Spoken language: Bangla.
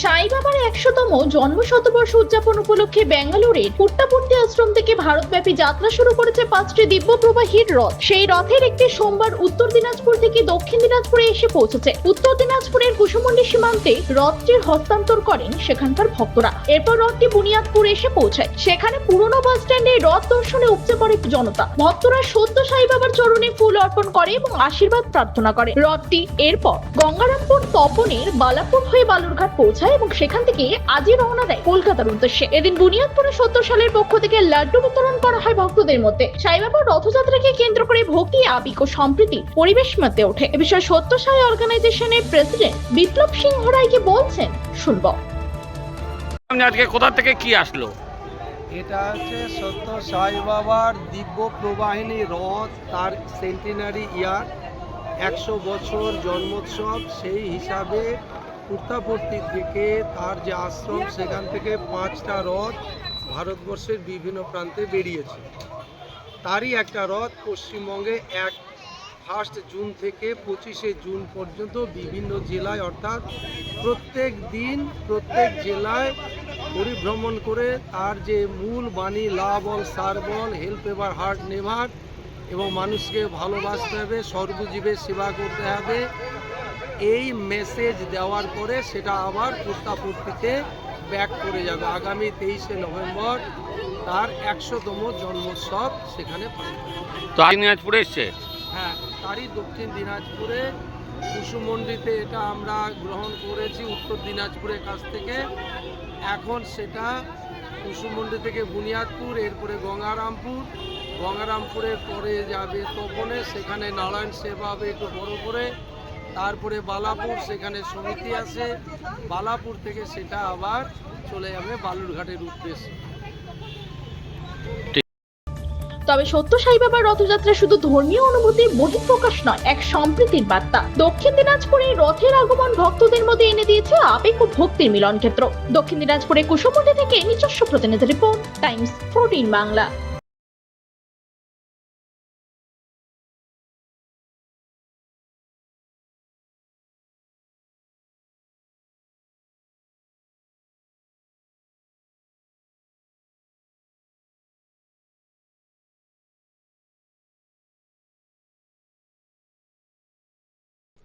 সাই বাবার একশোতম জন্ম শতবর্ষ উদযাপন উপলক্ষে ব্যাঙ্গালোরের পুট্টাপট্টি আশ্রম থেকে ভারতব্যাপী যাত্রা শুরু করেছে পাঁচটি দিব্য প্রবাহীর রথ। সেই রথের একটি সোমবার উত্তর দিনাজপুর থেকে দক্ষিণ দিনাজপুরে এসে পৌঁছেছে। উত্তর দিনাজপুরের কুসুমন্ডি সীমান্তে রথটির হস্তান্তর করেন সেখানকার ভক্তরা। এরপর রথটি বুনিয়াদপুর এসে পৌঁছায়। সেখানে পুরনো বাস স্ট্যান্ডে রথ দর্শনে উপচে পড়ে জনতা। ভক্তরা সদ্য সাই বাবার চরণে ফুল অর্পণ করে এবং আশীর্বাদ প্রার্থনা করে। রথটি এরপর গঙ্গারামপুর তপনের বালাপুর হয়ে বালুরঘাট পৌঁছায়। এবং সেখান থেকে আজই রওনা দেয় কলকাতার উদ্দেশ্যে। এদিন বুনিয়াদপুরে সত্তর সালের পক্ষ থেকে লাড্ডু বিতরণ করা হয় ভক্তদের মধ্যে। সাইবাবার রথযাত্রাকে কেন্দ্র করে ভক্তি আবেগ ও সম্প্রীতি পরিবেশ মেতে ওঠে। এ বিষয়ে সত্য সাই অর্গানাইজেশনের প্রেসিডেন্ট বিপ্লব সিংহ রায় কি বলছেন শুনব। আজকে কোথা থেকে কি আসলো? এটা হচ্ছে সত্য সাই বাবার দিব্য প্রবাহিনী রথ তার সেন্টিনারি ইয়ার একশো বছর জন্মোৎসব সেই হিসাবে কুর্তাপট্টি থেকে তার যে আশ্রম, সেখান থেকে পাঁচটা রথ ভারতবর্ষের বিভিন্ন প্রান্তে বেরিয়েছে। তারই একটা রথ পশ্চিমবঙ্গে এক ফার্স্ট জুন থেকে পঁচিশে জুন পর্যন্ত বিভিন্ন জেলায়, অর্থাৎ প্রত্যেক দিন প্রত্যেক জেলায় পরিভ্রমণ করে তার যে মূল বাণী সার, বল হেল্প এভার হার্ট নেভার এবং মানুষকে ভালোবাসতে হবে, সর্বজীবের সেবা করতে হবে এই মেসেজ দেওয়ার পরে সেটা আবার প্রস্তাবটিতে ব্যাক করে যাবে। আগামী তেইশে নভেম্বর তার একশোতম জন্মোৎসব সেখানে দিনাজপুরে এসছে? হ্যাঁ তারই দক্ষিণ দিনাজপুরে কুসুমন্ডিতে এটা আমরা গ্রহণ করেছি উত্তর দিনাজপুরের কাছ থেকে। এখন সেটা কুসুমন্ডি থেকে বুনিয়াদপুর এরপরে গঙ্গারামপুর। গঙ্গারামপুরের পরে যাবে তপনে সেখানে নারায়ণ সেবা হবে একটু বড় করে। তারপরে বালাপুর, সেখানে সমিতি আছে। বালাপুর থেকে সেটা আবার চলে যাবে বালুরঘাটের উদ্দেশ্যে। তবে সত্য সাই বাবার রথযাত্রা শুধু ধর্মীয় অনুভূতির বহিঃপ্রকাশ নয়, এক সম্প্রীতির বার্তা। দক্ষিণ দিনাজপুরে রথের আগমন ভক্তদের মধ্যে এনে দিয়েছে আবেগ ও ভক্তির মিলন ক্ষেত্র দক্ষিণ দিনাজপুরে কুসুমন্ডি থেকে নিজস্ব প্রতিনিধি রিপোর্ট, টাইমস, ফোরটিন বাংলা।